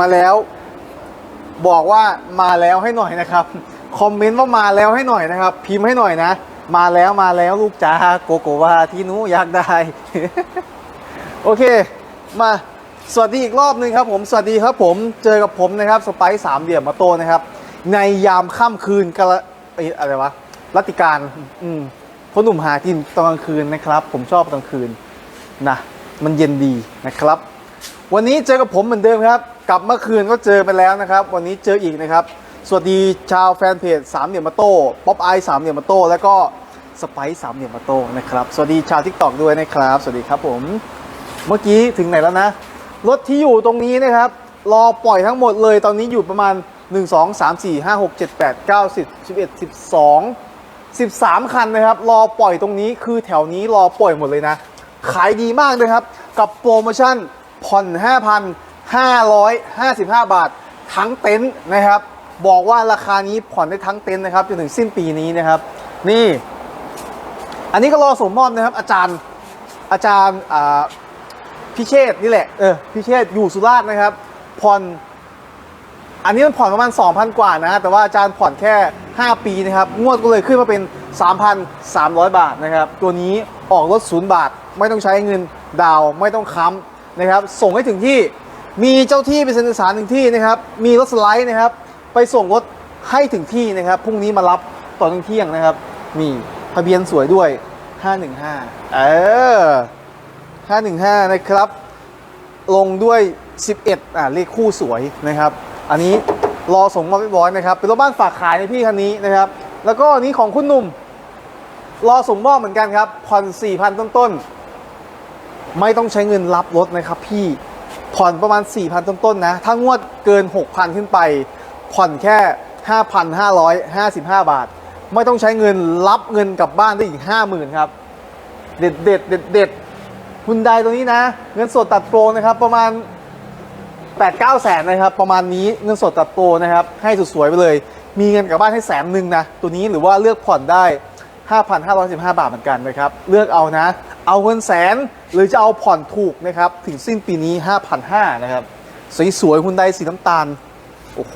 มาแล้ว บอกว่ามาแล้วให้หน่อยนะครับคอมเมนต์ว่ามาแล้วให้หน่อยนะครับ พิมพ์ให้หน่อยนะ มาแล้วมาแล้วลูกจ้าโกโกวาที่นูอยากได้ โอเค มาสวัสดีอีกรอบหนึ่งครับผมสวัสดีครับผมเจอกับผมนะครับสไปซ์สามเหลี่ยมมาโตนะครับ ในยามค่ำคืนกะละอะไรวะรัตติการอืมพ่อหนุ่มหากินตอนกลางคืนนะครับ ผมชอบตอนกลางคืนนะมันเย็นดีนะครับ วันนี้เจอกับผมเหมือนเดิมครับ กลับเมื่อคืนก็เจอไปแล้วนะครับ วันนี้เจออีกนะครับ สวัสดีชาวแฟนเพจสามเหลี่ยมมาโต้ป๊อปไอสามเหลี่ยมมาโต้แล้วก็สไปซ์สามเหลี่ยมมาโต้นะครับ สวัสดีชาวทิกตอกด้วยนะครับ สวัสดีครับผม เมื่อกี้ถึงไหนแล้วนะ รถที่อยู่ตรงนี้นะครับ รอปล่อยทั้งหมดเลย ตอนนี้อยู่ประมาณ 1 2 3 4 5 6 7 8 9 10 11 12 13 คันนะครับ รอปล่อยตรงนี้คือแถวนี้รอปล่อยหมดเลยนะ ขายดีมากเลยครับ กับโปรโมชั่นผ่อน 555 บาท ทั้งเต็นท์นะครับ บอกว่าราคานี้ผ่อนได้ทั้งเต็นท์นะครับจนถึงสิ้นปีนี้นะครับ นี่ อันนี้ก็รอสมมอบนะครับ อาจารย์อาจารย์พิเชษนี่แหละเออพิเชษอยู่สุราษฎร์นะครับผ่อนอันนี้มันผ่อนประมาณ 2,000 กว่านะ แต่ว่าอาจารย์ผ่อนแค่ 5 ปีนะครับ งวดก็เลยขึ้นมาเป็น 3,300 บาทนะครับ ตัวนี้ออกรถศูนย์บาท ไม่ต้องใช้เงินดาวไม่ต้องค้ำนะครับ ส่งให้ถึงที่ มีเจ้าที่เป็นเซ็นเอกสารถึงที่นะครับ มีรถสไลด์นะครับ ไปส่งรถให้ถึงที่นะครับพรุ่งนี้มารับตอนเที่ยงนะครับมีทะเบียนสวยด้วย 515 เออ 515 นะครับ ลงด้วย 11 อ่าเลขคู่สวยนะครับ อันนี้รอส่งมาเรียบร้อยนะครับ เป็นรถบ้านฝากขายในพี่คันนี้นะครับ แล้วก็อันนี้ของคุณหนุ่ม รอส่งมอบเหมือนกันครับผ่อน4,000 ต้นๆ ไม่ต้องใช้เงินรับรถนะครับพี่ ผ่อนประมาณ 4,000 ต้นๆนะ ถ้างวดเกิน 6,000 ขึ้นไป ผ่อนแค่ 5,555 บาท ไม่ต้องใช้เงินรับเงินกลับบ้านได้อีก 50,000 ครับ เด็ดเด็ดเด็ดเด็ดฮุนไดตัวนี้นะ เงินสดตัดโปรนะครับ ประมาณ 8 9 แสนนะครับ ประมาณนี้เงินสดตัดโปรนะครับ ให้สวยๆไปเลย มีเงินกลับบ้านให้แสนหนึ่งนะ ตัวนี้หรือว่าเลือกผ่อนได้ 5,515 บาทเหมือนกันนะครับ เลือกเอานะ เอาเงินแสนหรือจะเอาผ่อนถูกนะครับถึงสิ้นปีนี้ 5,500นะครับสวยๆฮุนไดสีน้ำตาล โอ้โห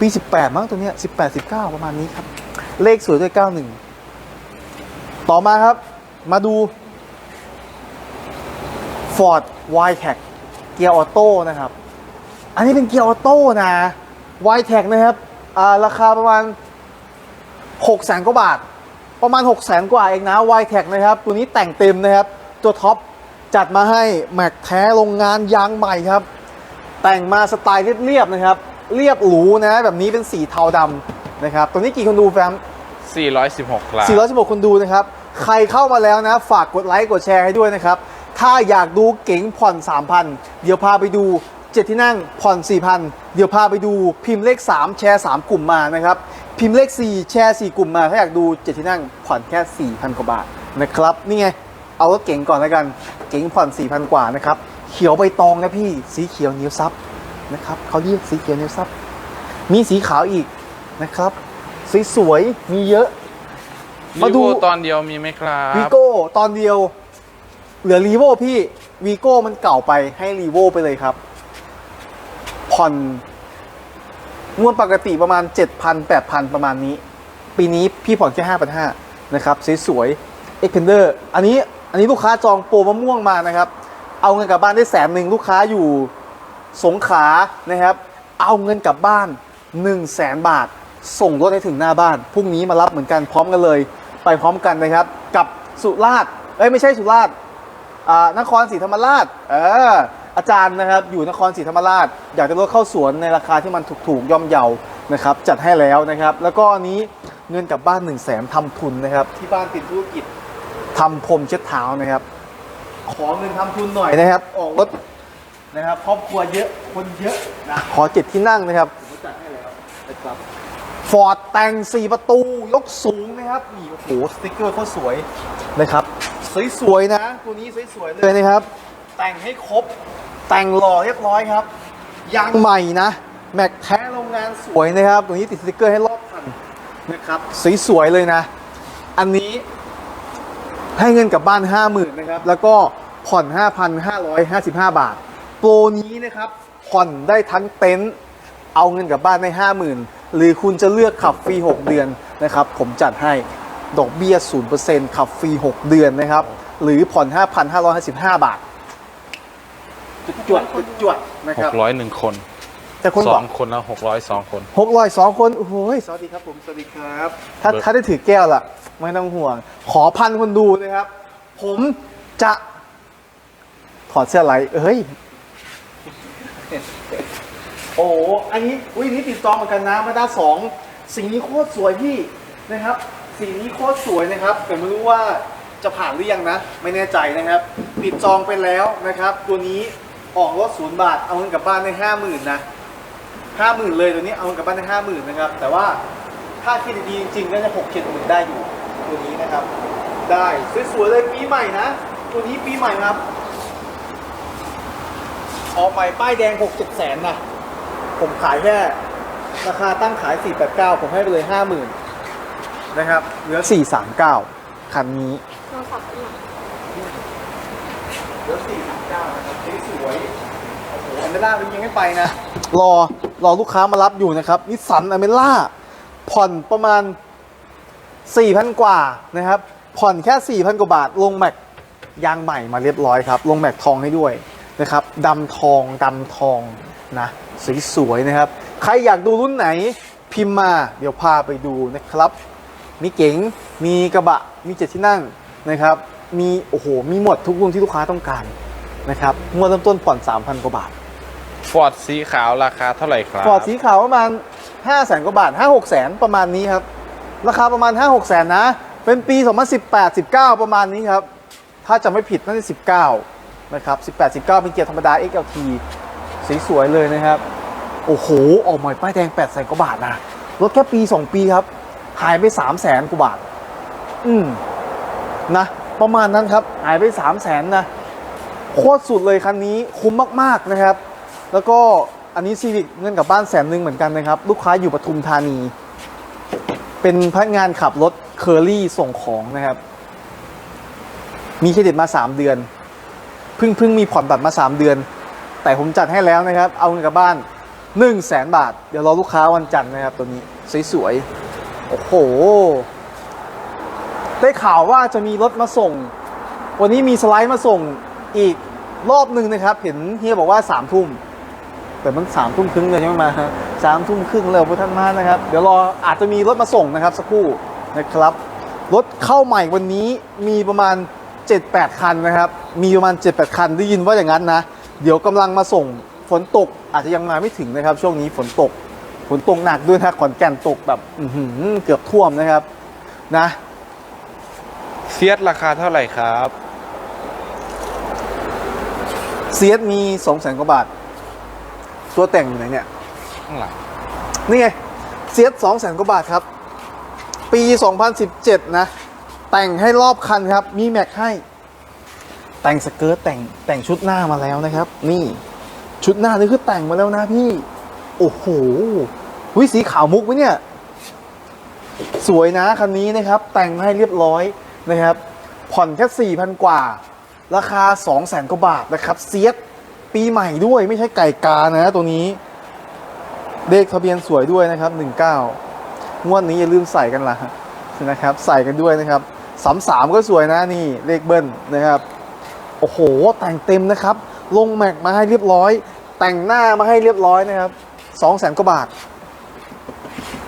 ปี 18 มั้งตัวเนี้ย18 19 ประมาณนี้ครับ เลขสวยด้วย 91 ต่อมาครับมาดู Ford y t e c เกียร์ออโต้นะครับ อันนี้เป็นเกียร์ออโต้นะ y t e c นะครับราคาประมาณ6แสนกว่าบาท ประมาณ6แสนกว่าเองนะ y t e c นะครับ ตัวนี้แต่งเต็มนะครับ ตัวท็อปจัดมาให้แม็กแท้โรงงานยางใหม่ครับ แต่งมาสไตล์เรียบๆนะครับ เรียบหรูนะแบบนี้เป็นสีเทาดำนะครับ ตัวนี้กี่คนดูแฟม416ครับ416 คนดูนะครับ ใครเข้ามาแล้วนะ ฝากกดไลค์กดแชร์ให้ด้วยนะครับ ถ้าอยากดูเก๋งผ่อน 3,000 เดี๋ยวพาไปดู 7 ที่นั่งผ่อน 4,000 เดี๋ยวพาไปดูพิมพ์เลข 3 แชร์ 3 กลุ่มมานะครับ พิมพ์เลข 4 แชร์ 4 กลุ่มมา ถ้าอยากดู7ที่นั่งผ่อนแค่ 4,000 กว่าบาทนะครับ นี่ไง เอารถเก๋งก่อนแล้วกัน เก๋งผ่อน 4,000 กว่านะครับ เขียวใบตองนะพี่ สีเขียวเหนียวซับนะครับเขาเรียกสีเขียวเหนียวซับ มีสีขาวอีกนะครับสวยๆมีเยอะ มามาดู ดูตอนเดียวมีไหมครับวีโก้ตอนเดียว เหลือรีโวพี่วีโก้มันเก่าไปให้รีโวไปเลยครับ ผ่อน งวดปกติประมาณ 7,000 8,000 ประมาณนี้ ปีนี้พี่ผ่อนแค่ 5,500นะครับสวยๆ e x p e n d e r อันนี้อันนี้ลูกค้าจองโปรมะม่วงมานะครับ เอาเงินกลับบ้านได้แสนหนึ่งลูกค้าอยู่สงขานะครับ เอาเงินกลับบ้าน1 0 0 0 0แสนบาท ส่งรถให้ถึงหน้าบ้านพรุ่งนี้มารับเหมือนกันพร้อมกันเลย ไปพร้อมกันนะครับ กับสุราษฎร์เอ้ยไม่ใช่สุราษฎร์อ่านครศรีธรรมราชเออ อาจารย์นะครับอยู่นครศรีธรรมราช อยากจะรถเข้าสวนในราคาที่มันถูกๆย่อมเยานะครับจัดให้แล้วนะครับ แล้วก็อันนี้เงินกลับบ้าน1นึ่งแสนทำทุนนะครับ ที่บ้านติดธุรกิจทำพรมเช็ดเท้านะครับ ขอเงินทำทุนหน่อยนะครับ ออกรถนะครับครอบครัวเยอะคนเยอะนะขอเจ็ดที่นั่งนะครับผมจัดให้แล้วนะครับฟอร์ดแต่ง4ประตูยกสูงนะครับนี่โอ้โหสติกเกอร์เขาสวยนะครับสวยๆนะ ตัวนี้สวยๆเลยนะครับ แต่งให้ครบ แต่งหล่อเรียบร้อยครับยางใหม่นะแม็กแท้โรงงานสวยนะครับตัวนี้ติดสติกเกอร์ให้รอบคันนะครับสวยๆเลยนะ อันนี้ให้เงินกลับบ้าน 50,000นะครับแล้วก็ผ่อน 5,555 บาท โปรนี้นะครับผ่อนได้ทั้งเต็นท์เอาเงินกลับบ้านได้ห้าหมื่นหรือคุณจะเลือกขับฟรี 6 เดือนนะครับ ผมจัดให้ดอกเบี้ย 0%ขับฟรี 6 เดือนนะครับ หรือผ่อน 5,555 บาท จวดๆจวดๆนะครับ601คนแต่คนสบออกงคนแล้ว602คน หกร้อยสองคนโอ้โหสวัสดีครับผมสวัสดีครับ ถ้าเบอร์ถ้าได้ถือแก้วล่ะ ไม่ต้องห่วง ขอพันคนดูนะครับ ผมจะถอดเสื้อไหลเอ้ย โอ้โหอันนี้อุ้ยอันนี้ติดจองเหมือนกันนะมาด้าสองสีนี้โคตรสวยพี่นะครับ สีนี้โคตรสวยนะครับ แต่ไม่รู้ว่าจะผ่านหรือยังนะ ไม่แน่ใจนะครับ ติดจองไปแล้วนะครับ ตัวนี้ ออกรถศูนย์บาท เอาเงินกลับบ้านได้ห้าหมื่นนะห้าหมื่นเลยตัวนี้เอาเงินกลับบ้านได้ห้าหมื่นนะครับ แต่ว่าถ้าคิดดีจริงๆก็จะหกเจ็ดหมื่นได้อยู่ตัวนี้นะครับ ได้สวยๆเลยปีใหม่นะ ตัวนี้ปีใหม่ครับ ออกใหม่ป้ายแดงหกเจ็ดแสนนะ ผมขายแค่ราคาตั้งขาย 489 ผมให้ไปเลย 50,000 นะครับ เหลือ 439 คันนี้โทรศัพท์เนี่ย เหลือ439นะครับสวยโอ้โหอเมล่ามันยังไม่ไปนะ รอรอลูกค้ามารับอยู่นะครับนิสสันอเมล่าผ่อนประมาณ 4,000 กว่านะครับ ผ่อนแค่ 4,000 กว่าบาท ลงแม็กยางใหม่มาเรียบร้อยครับ ลงแม็กทองให้ด้วยนะครับดำทองดำทองนะสวยๆนะครับ ใครอยากดูรุ่นไหนพิมพ์มาเดี๋ยวพาไปดูนะครับ มีเก๋งมีกระบะมีเจ็ดที่นั่งนะครับ มีโอ้โหมีหมดทุกรุ่นที่ลูกค้าต้องการนะครับงวดเริ่มต้นผ่อน 3,000 กว่าบาทฟอร์ดสีขาวราคาเท่าไหร่ครับฟอร์ดสีขาวประมาณ 5 0 0แสนกว่าบาท 5 6แสนประมาณนี้ครับ ราคาประมาณ 5 6แสนนะ เป็นปี 2018 19 ประมาณนี้ครับ ถ้าจะไม่ผิดน่าจะ19 นะครับ 18 19 เป็นเกียร์ธรรมดา XLT สีสวยเลยนะครับ โอ้โห ออกใหม่ป้ายแดง8แสนกว่าบาทนะรถแค่ปี 2 ปีครับ หายไป3แสนกว่าบาท อืมนะ ประมาณนั้นครับ หายไป3แสนนะ โคตรสุดเลยคันนี้คุ้มมากๆนะครับ แล้วก็อันนี้ซีวิกเงินกลับบ้านแสนหนึ่งเหมือนกันนะครับ ลูกค้าอยู่ปทุมธานี เป็นพนักงานขับรถเคอรี่ส่งของนะครับ มีเครดิตมา 3 เดือน เพิ่งเพิ่งมีผ่อนบัตรมา 3 เดือน แต่ผมจัดให้แล้วนะครับ เอาเงินกลับบ้าน 1 0 0 0 0แสนบาท เดี๋ยวรอลูกค้าวันจันทร์นะครับตัวนี้สวยๆโอ้โห ได้ข่าวว่าจะมีรถมาส่ง วันนี้มีสไลด์มาส่งอีกรอบหนึ่งนะครับ เห็นเฮียบอกว่าสามทุ่ม แต่มันสามทุ่มครึ่งเลยยังไหมมาสามทุ่มครึ่งแล้วพวกท่านมานะครับ เดี๋ยวรออาจจะมีรถมาส่งนะครับสักครู่นะครับ รถเข้าใหม่วันนี้มีประมาณ 7-8 คันนะครับ มีประมาณ 7-8 คันได้ยินว่าอย่างนั้นนะ เดี๋ยวกำลังมาส่งฝนตกอาจจะยังมาไม่ถึงนะครับ ช่วงนี้ฝนตกฝนตกหนักด้วยนะขอนแก่นตกแบบอืเกือบท่วมนะครับนะ เฟียสราคาเท่าไหร่ครับ เซียสมี2 0 0 0 0 0กว่าบาท ตัวแต่งอยู่ไหนเนี่ย ข้างหลังนี่ไงเซียส2 0 0 0 0 0กว่าบาทครับ ปี 2017 นะ แต่งให้รอบคันครับ มีแม็กให้ แต่งสเกิร์ตแต่งแต่งชุดหน้ามาแล้วนะครับ นี่ ชุดหน้านี่คือแต่งมาแล้วนะพี่ โอ้โหวิสีขาวมุกไหมเนี่ย สวยนะคันนี้นะครับ แต่งมาให้เรียบร้อย นะครับ ผ่อนแค่ 4,000 กว่า ราคา 200,000กว่าบาทนะครับ เซียสปีใหม่ด้วยไม่ใช่ไก่กานะตัวนี้ เลขทะเบียนสวยด้วยนะครับ 19 งวดนี้อย่าลืมใส่กันละนะครับ ใส่กันด้วยนะครับสามสามก็สวยนะนี่เลขเบิ้ลนะครับ โอ้โห แต่งเต็มนะครับ ลงแม็กมาให้เรียบร้อย แต่งหน้ามาให้เรียบร้อยนะครับสองแสนกว่าบาท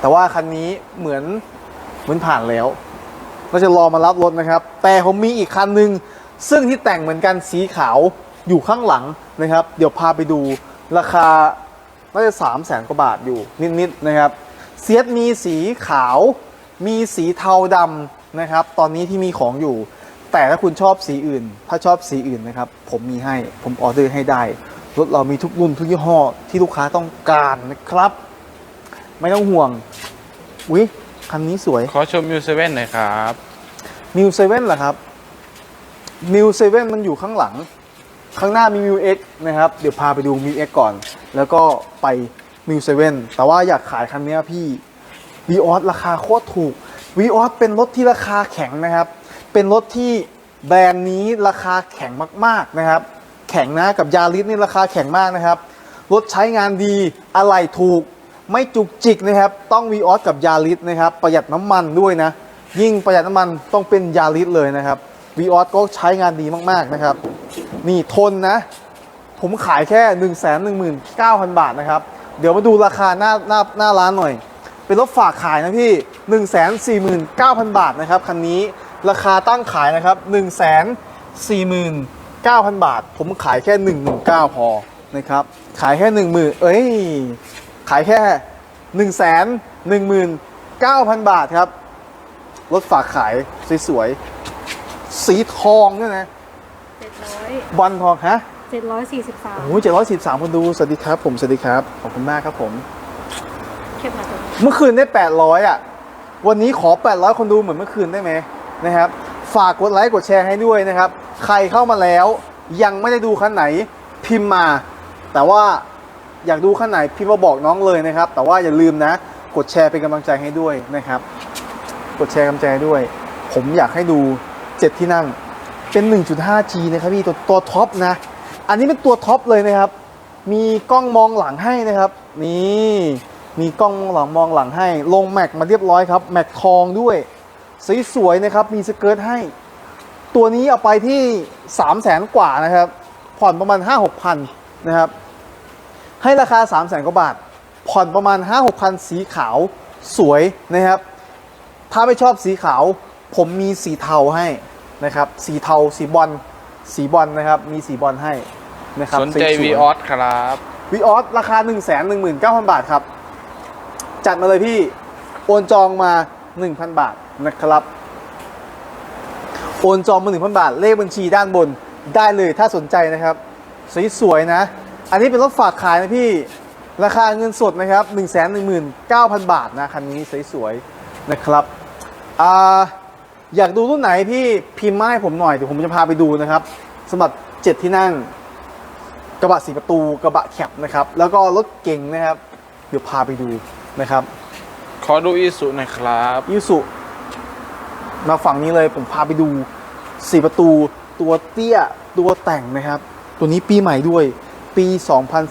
แต่ว่าคันนี้เหมือนเหมือนผ่านแล้ว ก็จะรอมารับรถนะครับ แต่ผมมีอีกคันหนึ่งซึ่งที่แต่งเหมือนกันสีขาวอยู่ข้างหลังนะครับ เดี๋ยวพาไปดูราคาน่าจะสามแสนกว่าบาทอยู่นิดๆนะครับเซียสมีสีขาวมีสีเทาดำนะครับ ตอนนี้ที่มีของอยู่ แต่ถ้าคุณชอบสีอื่น ถ้าชอบสีอื่นนะครับ ผมมีให้ผมออเดอร์ให้ได้รถเรามีทุกรุ่นทุกยี่ห้อที่ลูกค้าต้องการนะครับ ไม่ต้องห่วงอุ๊ย คันนี้สวย ขอชมมิวเซเว่นหน่อยครับมิวเซเว่นเหรอครับมิวเซเว่นมันอยู่ข้างหลัง ข้างหน้ามีมิวเอ็กนะครับ เดี๋ยวพาไปดูมิวเอ็กก่อน แล้วก็ไปมิวเซเว่นแต่ว่าอยากขายคันเนี้ยพี่วีออสราคาโคตรถูกวีออสเป็นรถที่ราคาแข็งนะครับ เป็นรถที่แบรนด์นี้ราคาแข็งมากๆนะครับ แข็งนะกับยาริสนี่ราคาแข็งมากนะครับ รถใช้งานดีอะไหล่ถูก ไม่จุกจิกนะครับ ต้องวีออสกับยาริสนะครับ ประหยัดน้ำมันด้วยนะ ยิ่งประหยัดน้ำมันต้องเป็นยาริสเลยนะครับวีออสก็ใช้งานดีมากๆนะครับ นี่ทนนะ ผมขายแค่ 1 1 9 0 0 0 บาทนะครับ เดี๋ยวมาดูราคาหน้าหน้าหน้าร้านหน่อย เป็นรถฝากขายนะพี่ 1 4 9 0 0 0 บาทนะครับคันนี้ราคาตั้งขายนะครับ 1 4 9 0 0 0 บาท ผมขายแค่119พอนะครับ ขายแค่ 1 0,000เอ้ย ขายแค่ 1 1 9 0 0 0 บาทครับ รถฝากขายสวยๆ สีทองเนี่ยนะเจ็ดร้อยบอลทองฮะเจ็ดร้อยสี่สิบสามโอ้ยเจ็ดร้อยสิบสามคนดู สวัสดีครับผม สวัสดีครับ ขอบคุณมากครับผม เข้มมาตัวเมื่อคืนได้800อะ วันนี้ขอ800คนดูเหมือนเมื่อคืนได้ไหมนะครับ ฝากกดไลค์กดแชร์ให้ด้วยนะครับ ใครเข้ามาแล้วยังไม่ได้ดูคันไหนพิมพ์มา แต่ว่า อยากดูคันไหนพิมพ์มาบอกน้องเลยนะครับ แต่ว่าอย่าลืมนะ กดแชร์เป็นกำลังใจให้ด้วยนะครับ กดแชร์กำลังใจด้วย ผมอยากให้ดู 7 ที่นั่ง เป็น 1.5G นะครับพี่ตัวตัวท็อปนะ อันนี้เป็นตัวท็อปเลยนะครับ มีกล้องมองหลังให้นะครับ นี่มีกล้องมองหลังมองหลังให้ ลงแม็กมาเรียบร้อยครับแม็กทองด้วยสีสวยๆนะครับ มีสเกิร์ตให้ ตัวนี้เอาไปที่ 3 0 0แสนกว่านะครับ ผ่อนประมาณ 5 6พันนะครับ ให้ราคา 3 0 0แสนกว่าบาท ผ่อนประมาณ 5 6พันสีขาวสวยนะครับ ถ้าไม่ชอบสีขาว ผมมีสีเทาให้นะครับ สีเทาสีบอลสีบอลนะครับ มีสีบอลให้นะครับสนใจสวยๆวีออสครับวีออสราคา 1 1 9 0 0 0 บาทครับ จัดมาเลยพี่ โอนจองมา 1,000 บาทนะครับโอนจองมา1,000 บาท เลขบัญชีด้านบนได้เลยถ้าสนใจนะครับ สวยๆนะ อันนี้เป็นรถฝากขายนะพี่ ราคาเงินสดนะครับ 1 1 9 0 0 0 บาทนะ คันนี้สวยๆนะครับอ่าอยากดูรุ่นไหนพี่พิมพ์มาให้ผมหน่อยเดี๋ยวผมจะพาไปดูนะครับสำหรับ 7 ที่นั่ง กระบะสีประตูกระบะแคปนะครับ แล้วก็รถเก่งนะครับ เดี๋ยวพาไปดูนะครับ ขอดูอีสุหน่อยครับยูสุมาฝั่งนี้เลยผมพาไปดูสีประตูตัวเตี้ยตัวแต่งนะครับ ตัวนี้ปีใหม่ด้วย ปี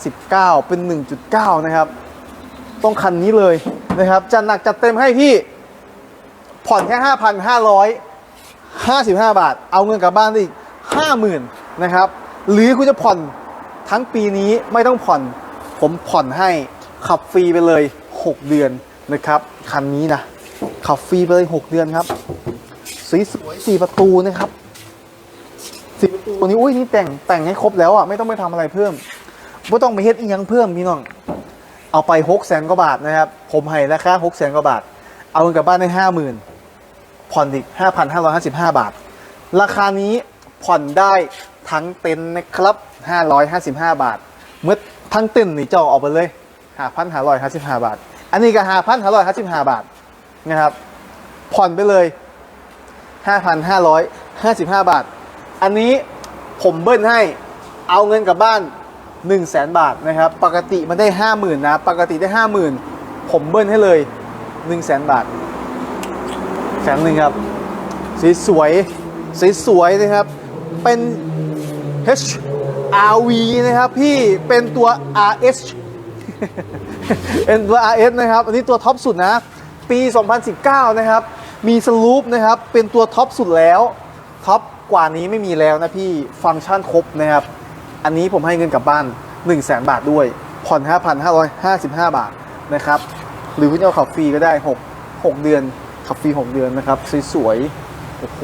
2019 เป็น 1.9 นะครับ ต้องคันนี้เลยนะครับจัดหนักจัดเต็มให้พี่ ผ่อนแค่ 5,555 บาท เอาเงินกลับบ้านได้อีก 50,000 นะครับ หรือคุณจะผ่อนทั้งปีนี้ไม่ต้องผ่อน ผมผ่อนให้ขับฟรีไปเลย 6 เดือนนะครับ คันนี้นะ ขับฟรีไปเลย 6 เดือนครับสวยสวยๆสี่ประตูนะครับสี่ประตูตัวนี้อุ้ยนี่แต่งแต่งให้ครบแล้วอะไม่ต้องไปทำอะไรเพิ่ม ไม่ต้องไปเฮ็ดอีกยังเพิ่มพี่น้อง เอาไป6แสนกว่าบาทนะครับ ผมให้ราคา6แสนกว่าบาท เอาเงินกลับบ้านได้ห้าหมื่นผ่อนอีก5,555บห้าบาท ราคานี้ผ่อนได้ทั้งเต็นท์นะครับ555บห้าบาท เมื่อทั้งเต็นท์นี่จ้าออกไปเลย5,555บห้าบาท อันนี้ก็5,555บห้าบาทนะครับ ผ่อนไปเลย5,555บาท อันนี้ผมเบิ้ลให้ เอาเงินกลับบ้าน 1 0 0 0 0แบาทนะครับ ปกติมันได้ 50,000 นะ ปกติได้ 50,000 ผมเบิ้ลให้เลย 1 0 0 0 0แบาทแสนหนึ่งครับ สีสวย สีสวยนะครับ เป็น HRV นะครับพี่ เป็นตัว RS เป็นตัว RS นะครับ อันนี้ตัวท็อปสุดนะ ปี 2019 นะครับ มีสลูปนะครับ เป็นตัวท็อปสุดแล้ว ท็อปกว่านี้ไม่มีแล้วนะพี่ ฟังก์ชันครบนะครับ อันนี้ผมให้เงินกลับบ้าน 1 0 0 0 0แบาทด้วย ผ่อน 5,555 บาทนะครับ หรือคุณจะเอาขับฟรีก็ได้ 6 6 เดือนขับฟรี 6 เดือนนะครับ สวยๆ โอ้โห